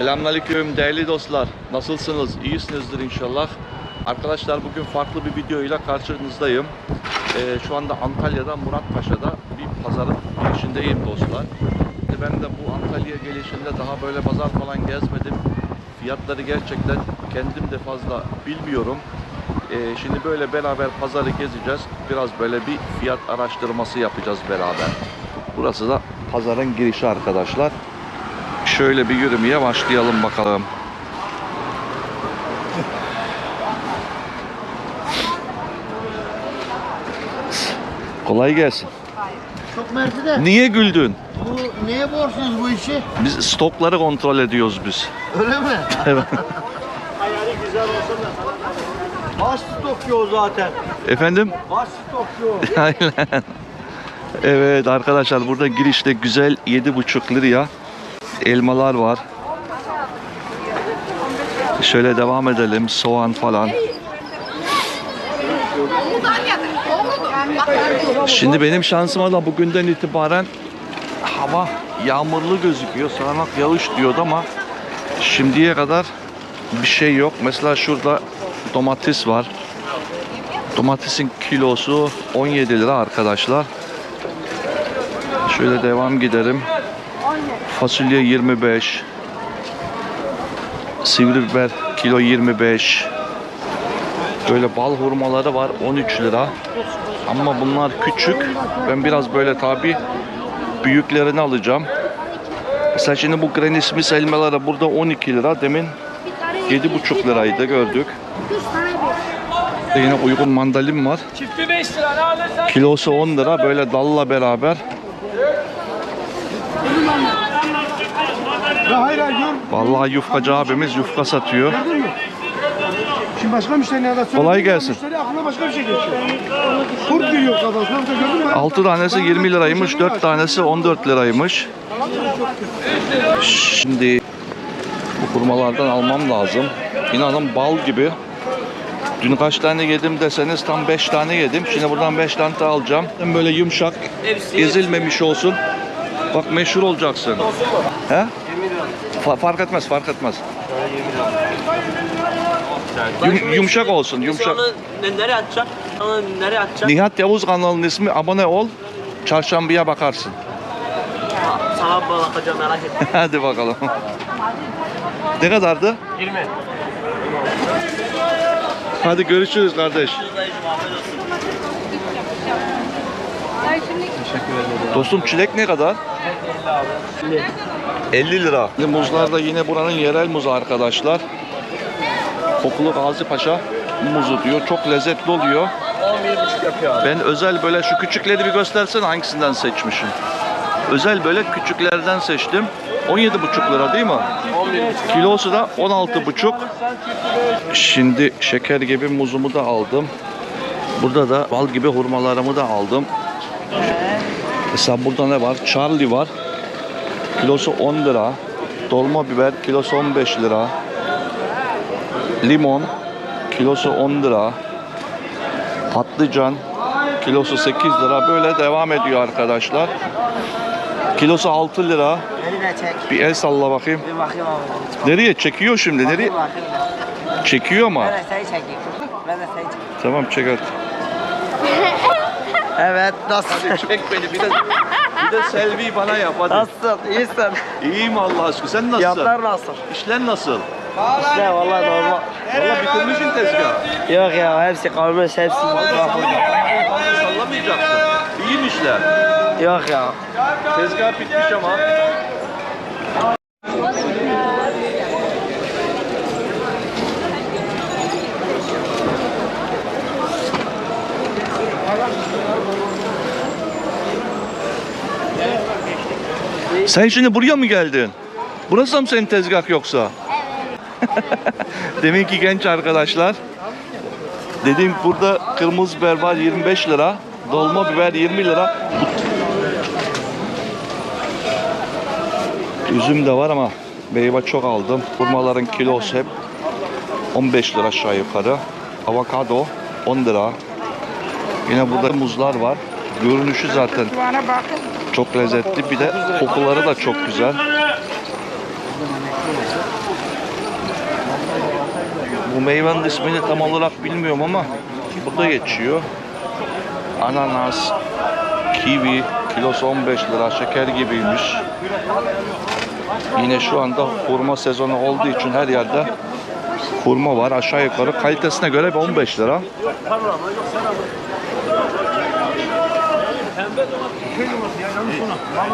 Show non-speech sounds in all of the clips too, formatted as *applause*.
Selamünaleyküm değerli dostlar. Nasılsınız? İyisinizdir inşallah. Arkadaşlar bugün farklı bir videoyla karşınızdayım. Ee, şu anda Antalya'da Muratpaşa'da bir pazarın girişindeyim dostlar. Şimdi Ben de bu Antalya gelişinde daha böyle pazar falan gezmedim. Fiyatları gerçekten kendim de fazla bilmiyorum. Ee, şimdi böyle beraber pazarı gezeceğiz. Biraz böyle bir fiyat araştırması yapacağız beraber. Burası da pazarın girişi arkadaşlar. Şöyle bir yürümeye başlayalım bakalım. Kolay gelsin. Çok mersi de Niye güldün? bu neye borçluyuz bu işi? Biz stokları kontrol ediyoruz biz. Öyle mi? *laughs* Evet. Hayali güzel olsa da. Baş stok yok zaten. Efendim? Baş stok yok. *laughs* Aynen. Evet arkadaşlar burada girişte güzel 7,5 liraya elmalar var. Şöyle devam edelim. Soğan falan. Şimdi benim şansıma da bugünden itibaren hava yağmurlu gözüküyor. Sağanak yağış diyordu ama şimdiye kadar bir şey yok. Mesela şurada domates var. Domatesin kilosu 17 lira arkadaşlar. Şöyle devam gidelim. Fasulye 25. Sivri biber kilo 25. Böyle bal hurmaları var 13 lira. Ama bunlar küçük. Ben biraz böyle tabi büyüklerini alacağım. Mesela şimdi bu Granny Smith elmaları burada 12 lira. Demin 7,5 liraydı gördük. Yine uygun mandalin var. Çifti 5 lira ne alırsan Kilosu 10 lira böyle dalla beraber. Ya hayır hayır gör. Vallahi yufkacı abimiz yufka satıyor. Şimdi başka müşteri nerede söyledi? Kolay gelsin. Müşteri aklına başka bir şey geçiyor. Kurt giriyor kafasına. Gördün mü? 6 tanesi 20 liraymış, 4 tanesi 14 liraymış. Şimdi bu kurmalardan almam lazım. İnanın bal gibi. Dün kaç tane yedim deseniz tam 5 tane yedim. Şimdi buradan 5 tane daha alacağım. Böyle yumuşak, ezilmemiş olsun. Bak meşhur olacaksın. He? Fa- fark etmez, fark etmez. Yum- yumuşak olsun, yumuşak. Nereye atacak? Nereye atacak? Nihat Yavuz kanalının ismi abone ol. Çarşambaya bakarsın. Sana bakacağım merak etme. *laughs* Hadi bakalım. ne kadardı? 20. Hadi görüşürüz kardeş. Dostum çilek ne kadar? 50 lira. Muzlar da yine buranın yerel muzu arkadaşlar. Kokulu Gazi Paşa muzu diyor. Çok lezzetli oluyor. 11,5 yapıyor abi. Ben özel böyle şu küçükleri bir göstersen hangisinden seçmişim. Özel böyle küçüklerden seçtim. 17,5 lira değil mi? 11,5. Kilosu da 16,5. Şimdi şeker gibi muzumu da aldım. Burada da bal gibi hurmalarımı da aldım. Mesela burada ne var? Charlie var. Kilosu 10 lira. Dolma biber kilosu 15 lira. Limon kilosu 10 lira. Patlıcan kilosu 8 lira. Böyle devam ediyor arkadaşlar. Kilosu 6 lira. Bir el salla bakayım. Bir bakayım abi. Nereye çekiyor şimdi? Nereye? Çekiyor ama. Ben de seni çekeyim. Ben de seni çekeyim. Tamam çek hadi. Evet nasıl? Çek beni bir de bir de selfie bana yap hadi. Nasılsın? İyisin. İyiyim Allah aşkına. Sen nasılsın? Fiyatlar nasıl? İşler nasıl? İşte vallahi normal. Valla bitirmişsin tezgahı. Yok ya hepsi kalmış hepsi sallamayacaksın. İyiyim işler. Yok ya. Tezgah bitmiş ama. Sen şimdi buraya mı geldin? Burası mı senin tezgah yoksa? *laughs* Deminki genç arkadaşlar. Dedim burada kırmızı biber var 25 lira. Dolma biber 20 lira. Üzüm de var ama meyve çok aldım. Hurmaların kilosu hep 15 lira aşağı yukarı. Avokado 10 lira. Yine burada muzlar var. Görünüşü zaten çok lezzetli. Bir de kokuları da çok güzel. Bu meyvenin ismini tam olarak bilmiyorum ama burada geçiyor. Ananas, kivi, kilosu 15 lira, şeker gibiymiş. Yine şu anda hurma sezonu olduğu için her yerde hurma var. Aşağı yukarı kalitesine göre bir 15 lira.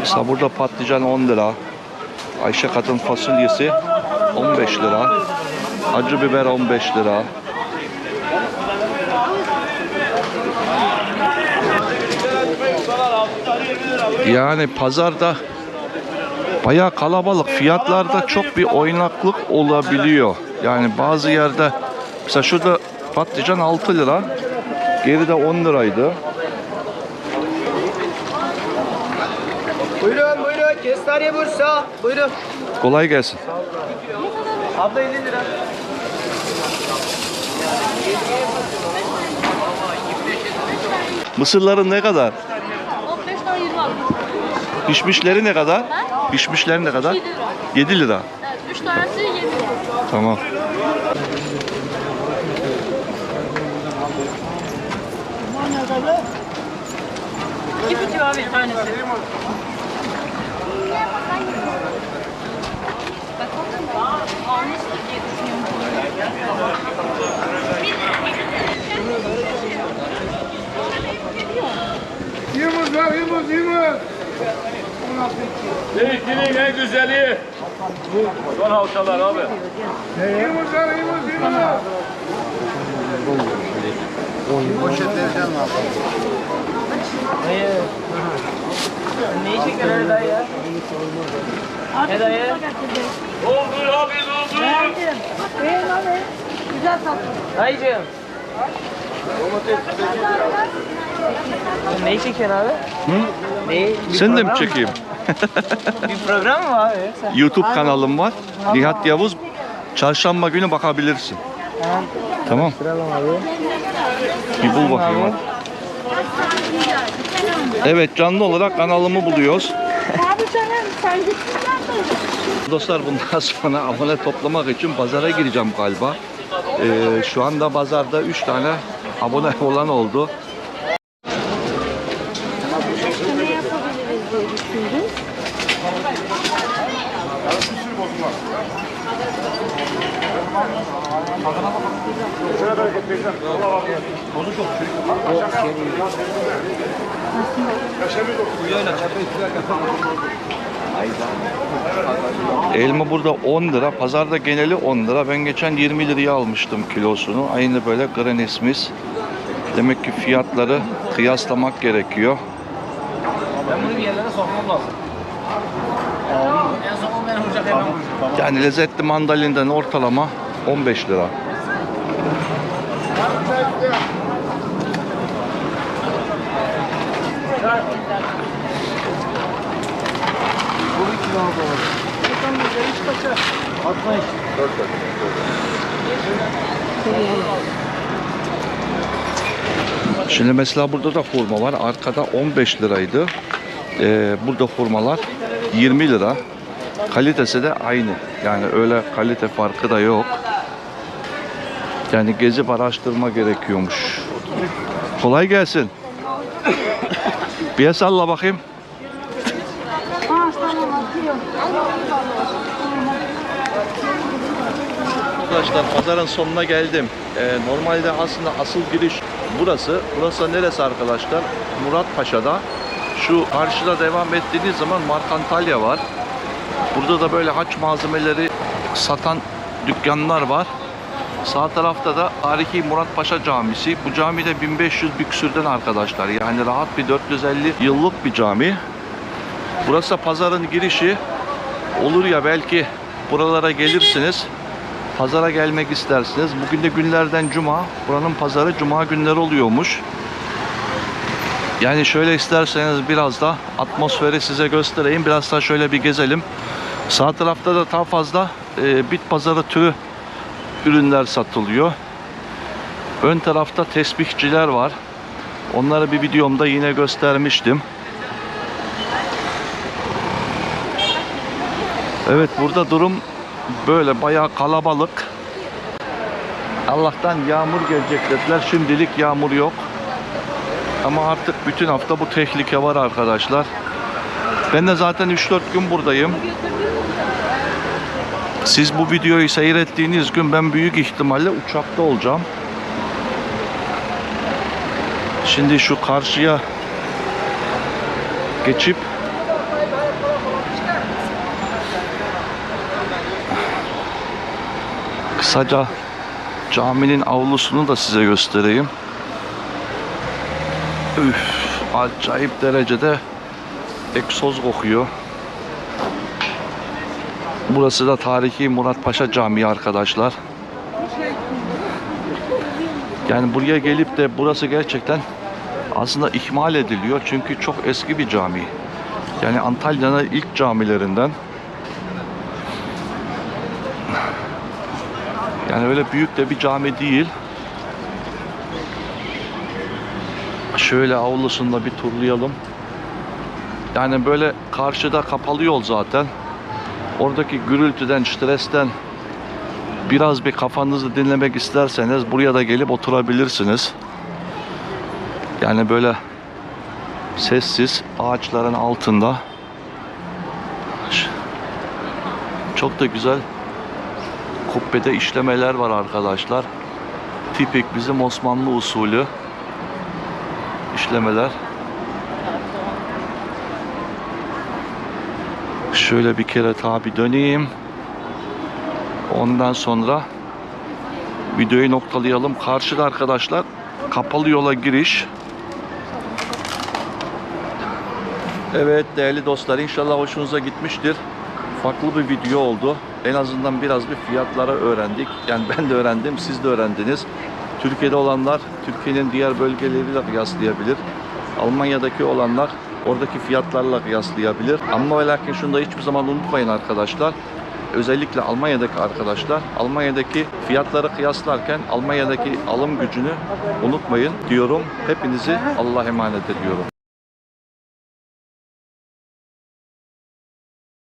Mesela burada patlıcan 10 lira. Ayşe kadın fasulyesi 15 lira. Acı biber 15 lira. Yani pazarda bayağı kalabalık. Fiyatlarda çok bir oynaklık olabiliyor. Yani bazı yerde mesela şurada patlıcan 6 lira. Geride 10 liraydı. Buyurun buyurun. Kestane Bursa. Buyurun. Kolay gelsin. Abla 50 lira. Mısırların ne kadar? 15 tane 20 aldım. Pişmişleri ne kadar? Pişmişleri ne kadar? 7 lira. 7 lira. Evet, 3 tanesi 7 lira. Tamam. İki buçuk abi tanesi. Yumuz var yumuz yumuz. Zeytinin en güzeli. Son halkalar abi. Yumuz var yumuz yumuz. Neyi çekiyorsun dayı ya? Ne dayı? Doldur abi doldur. Beğen abi. Güzel tatlı. Dayıcığım. Neyi çekiyorsun abi? Hı? Neyi? Sen de mi çekeyim? *laughs* Bir program mı abi yoksa? YouTube kanalım var. Nihat Yavuz. Çarşamba günü bakabilirsin. Tamam. Tamam. Bir bul bakayım. hadi. Evet canlı olarak kanalımı buluyoruz. Abi canım sen Dostlar bundan sonra abone toplamak için pazara gireceğim galiba. Ee, şu anda pazarda 3 tane abone olan oldu. Elma burada 10 lira. Pazarda geneli 10 lira. Ben geçen 20 liraya almıştım kilosunu. Aynı böyle granismis. Demek ki fiyatları kıyaslamak gerekiyor. Ben bunu bir yerlere sokmam lazım. Yani lezzetli mandalinden ortalama 15 lira. Şimdi mesela burada da hurma var. Arkada 15 liraydı. Ee, burada hurmalar 20 lira. Kalitesi de aynı. Yani öyle kalite farkı da yok. Yani gezip araştırma gerekiyormuş. Kolay gelsin. Bir salla bakayım. Arkadaşlar pazarın sonuna geldim. Ee, normalde aslında asıl giriş burası. Burası neresi arkadaşlar? Muratpaşa'da. Şu karşıda devam ettiğiniz zaman Markantalya var. Burada da böyle haç malzemeleri satan dükkanlar var. Sağ tarafta da tarihi Muratpaşa Camisi. Bu cami de 1500 bir küsürden arkadaşlar. Yani rahat bir 450 yıllık bir cami. Burası da pazarın girişi. Olur ya belki buralara gelirsiniz. Pazara gelmek istersiniz. Bugün de günlerden cuma. Buranın pazarı cuma günleri oluyormuş. Yani şöyle isterseniz biraz da atmosferi size göstereyim. Biraz da şöyle bir gezelim. Sağ tarafta da daha fazla e, bit pazarı türü ürünler satılıyor. Ön tarafta tesbihçiler var. Onları bir videomda yine göstermiştim. Evet burada durum böyle bayağı kalabalık. Allah'tan yağmur gelecek dediler. Şimdilik yağmur yok. Ama artık bütün hafta bu tehlike var arkadaşlar. Ben de zaten 3-4 gün buradayım. Siz bu videoyu seyrettiğiniz gün ben büyük ihtimalle uçakta olacağım. Şimdi şu karşıya geçip kısaca caminin avlusunu da size göstereyim. Üf, acayip derecede egzoz kokuyor. Burası da tarihi Murat Paşa Camii arkadaşlar. Yani buraya gelip de burası gerçekten aslında ihmal ediliyor çünkü çok eski bir cami. Yani Antalya'nın ilk camilerinden. Yani öyle büyük de bir cami değil. Şöyle avlusunda bir turlayalım. Yani böyle karşıda kapalı yol zaten. Oradaki gürültüden, stresten biraz bir kafanızı dinlemek isterseniz buraya da gelip oturabilirsiniz. Yani böyle sessiz ağaçların altında. Çok da güzel kubbede işlemeler var arkadaşlar. Tipik bizim Osmanlı usulü işlemeler. Şöyle bir kere tabi döneyim. Ondan sonra videoyu noktalayalım. Karşıda arkadaşlar kapalı yola giriş. Evet değerli dostlar inşallah hoşunuza gitmiştir. Farklı bir video oldu. En azından biraz bir fiyatları öğrendik. Yani *laughs* ben de öğrendim, siz de öğrendiniz. Türkiye'de olanlar Türkiye'nin diğer bölgeleriyle kıyaslayabilir. Almanya'daki olanlar oradaki fiyatlarla kıyaslayabilir. Ama ve lakin şunu da hiçbir zaman unutmayın arkadaşlar. Özellikle Almanya'daki arkadaşlar Almanya'daki fiyatları kıyaslarken Almanya'daki alım gücünü unutmayın diyorum. Hepinizi Allah'a emanet ediyorum.